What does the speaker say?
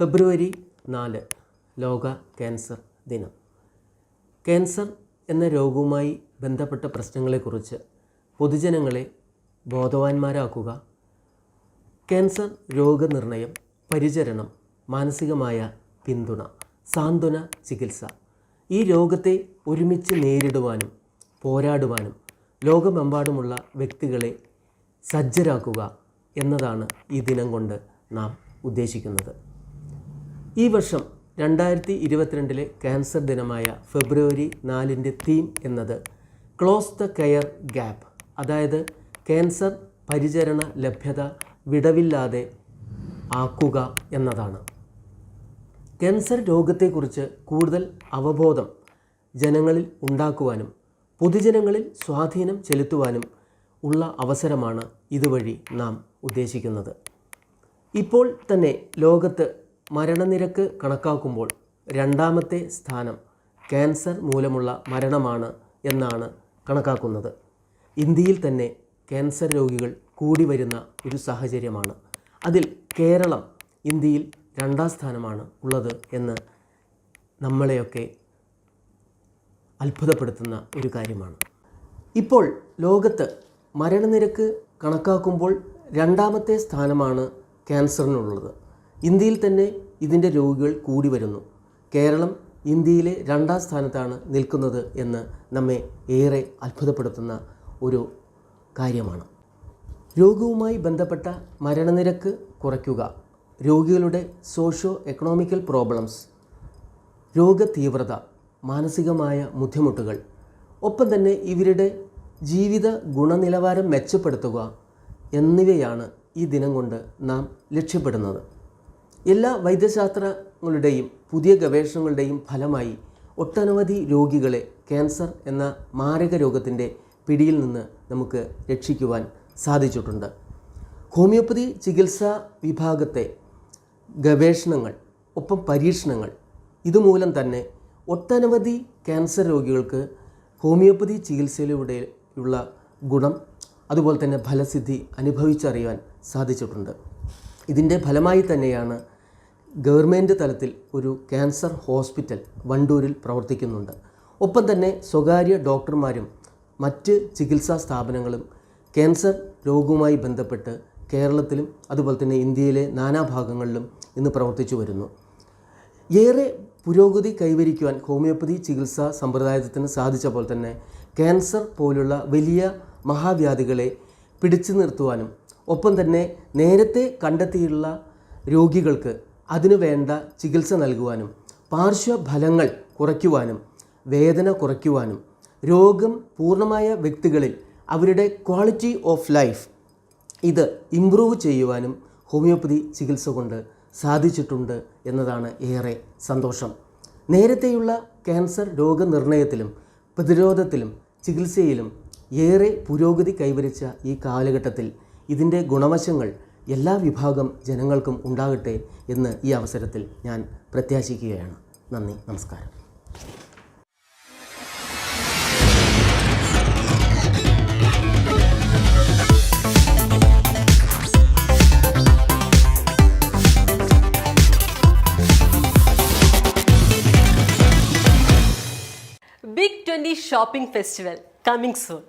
ഫെബ്രുവരി നാല് ലോക ക്യാൻസർ ദിനം. ക്യാൻസർ എന്ന രോഗവുമായി ബന്ധപ്പെട്ട പ്രശ്നങ്ങളെക്കുറിച്ച് പൊതുജനങ്ങളെ ബോധവാന്മാരാക്കുക ക്യാൻസർ രോഗനിർണയം പരിചരണം മാനസികമായ പിന്തുണ സാന്ത്വന ചികിത്സ ഈ രോഗത്തെ ഒരുമിച്ച് നേരിടുവാനും പോരാടുവാനും ലോകമെമ്പാടുമുള്ള വ്യക്തികളെ സജ്ജരാക്കുക എന്നതാണ് ഈ ദിനം കൊണ്ട് നാം ഉദ്ദേശിക്കുന്നത്. ഈ വർഷം രണ്ടായിരത്തി ഇരുപത്തിരണ്ടിലെ ക്യാൻസർ ദിനമായ ഫെബ്രുവരി നാലിന്റെ തീം എന്നത് ക്ലോസ് ദ കെയർ ഗ്യാപ്പ് അതായത് ക്യാൻസർ പരിചരണ ലഭ്യത വിടവില്ലാതെ ആക്കുക എന്നതാണ്. ക്യാൻസർ രോഗത്തെക്കുറിച്ച് കൂടുതൽ അവബോധം ജനങ്ങളിൽ ഉണ്ടാക്കുവാനും പൊതുജനങ്ങളിൽ സ്വാധീനം ചെലുത്തുവാനും ഉള്ള അവസരമാണ് ഇതുവഴി നാം ഉദ്ദേശിക്കുന്നത്. ഇപ്പോൾ തന്നെ ലോകത്ത് മരണനിരക്ക് കണക്കാക്കുമ്പോൾ രണ്ടാമത്തെ സ്ഥാനം ക്യാൻസർ മൂലമുള്ള മരണമാണ് എന്നാണ് കണക്കാക്കുന്നത്. ഇന്ത്യയിൽ തന്നെ ക്യാൻസർ രോഗികൾ കൂടി വരുന്ന ഒരു സാഹചര്യമാണ്. അതിൽ കേരളം ഇന്ത്യയിൽ രണ്ടാം സ്ഥാനമാണ് ഉള്ളത് എന്ന് നമ്മളെയൊക്കെ അത്ഭുതപ്പെടുത്തുന്ന ഒരു കാര്യമാണ്. ഇപ്പോൾ ലോകത്ത് മരണനിരക്ക് കണക്കാക്കുമ്പോൾ രണ്ടാമത്തെ സ്ഥാനമാണ് ക്യാൻസറിനുള്ളത്. ഇന്ത്യയിൽ തന്നെ ഇതിന്റെ രോഗികൾ കൂടി വരുന്നു. കേരളം ഇന്ത്യയിലെ രണ്ടാം സ്ഥാനത്താണ് നിൽക്കുന്നത് എന്ന് നമ്മെ ഏറെ അത്ഭുതപ്പെടുത്തുന്ന ഒരു കാര്യമാണ്. രോഗവുമായി ബന്ധപ്പെട്ട മരണനിരക്ക് കുറയ്ക്കുക രോഗികളുടെ സോഷ്യോ എക്കണോമിക്കൽ പ്രോബ്ലംസ് രോഗതീവ്രത മാനസികമായ ബുദ്ധിമുട്ടുകൾ ഒപ്പം തന്നെ ഇവരുടെ ജീവിത ഗുണനിലവാരം മെച്ചപ്പെടുത്തുക എന്നിവയാണ് ഈ ദിനം കൊണ്ട് നാം ലക്ഷ്യപ്പെടുന്നത്. എല്ലാ വൈദ്യശാസ്ത്രങ്ങളുടെയും പുതിയ ഗവേഷണങ്ങളുടെയും ഫലമായി ഒട്ടനവധി രോഗികളെ ക്യാൻസർ എന്ന മാരക രോഗത്തിന്റെ പിടിയിൽ നിന്ന് നമുക്ക് രക്ഷിക്കുവാൻ സാധിച്ചിട്ടുണ്ട്. ഹോമിയോപ്പതി ചികിത്സാ വിഭാഗത്തെ ഗവേഷണങ്ങൾ ഒപ്പം പരീക്ഷണങ്ങൾ ഇതുമൂലം തന്നെ ഒട്ടനവധി ക്യാൻസർ രോഗികൾക്ക് ഹോമിയോപ്പതി ചികിത്സയിലൂടെയുള്ള ഗുണം അതുപോലെ തന്നെ ഫലസിദ്ധി അനുഭവിച്ചറിയാൻ സാധിച്ചിട്ടുണ്ട്. ഇതിന്റെ ഫലമായി തന്നെയാണ് ഗവൺമെന്റ് തലത്തിൽ ഒരു ക്യാൻസർ ഹോസ്പിറ്റൽ വണ്ടൂരിൽ പ്രവർത്തിക്കുന്നുണ്ട്. ഒപ്പം തന്നെ സ്വകാര്യ ഡോക്ടർമാരും മറ്റ് ചികിത്സാ സ്ഥാപനങ്ങളും ക്യാൻസർ രോഗവുമായി ബന്ധപ്പെട്ട് കേരളത്തിലും അതുപോലെ തന്നെ ഇന്ത്യയിലെ നാനാഭാഗങ്ങളിലും ഇന്ന് പ്രവർത്തിച്ചു വരുന്നു. ഏറെ പുരോഗതി കൈവരിക്കുവാൻ ഹോമിയോപ്പതി ചികിത്സാ സമ്പ്രദായത്തിന് സാധിച്ച പോലെ തന്നെ ക്യാൻസർ പോലുള്ള വലിയ മഹാവ്യാധികളെ പിടിച്ചു നിർത്തുവാനും ഒപ്പം തന്നെ നേരത്തെ കണ്ടെത്തിയുള്ള രോഗികൾക്ക് അതിനു വേണ്ട ചികിത്സ നൽകുവാനും പാർശ്വഫലങ്ങൾ കുറയ്ക്കുവാനും വേദന കുറയ്ക്കുവാനും രോഗം പൂർണമായ വ്യക്തികളിൽ അവരുടെ ക്വാളിറ്റി ഓഫ് ലൈഫ് ഇത് ഇമ്പ്രൂവ് ചെയ്യുവാനും ഹോമിയോപ്പതി ചികിത്സ കൊണ്ട് സാധിച്ചിട്ടുണ്ട് എന്നതാണ് ഏറെ സന്തോഷം. നേരത്തെയുള്ള ക്യാൻസർ രോഗനിർണയത്തിലും പ്രതിരോധത്തിലും ചികിത്സയിലും ഏറെ പുരോഗതി കൈവരിച്ച ഈ കാലഘട്ടത്തിൽ ഇതിന്റെ ഗുണവശങ്ങൾ എല്ലാ വിഭാഗം ജനങ്ങൾക്കും ഉണ്ടാകട്ടെ എന്ന് ഈ അവസരത്തിൽ ഞാൻ പ്രത്യാശിക്കുകയാണ് നന്ദി നമസ്കാരം big 20 shopping festival coming soon.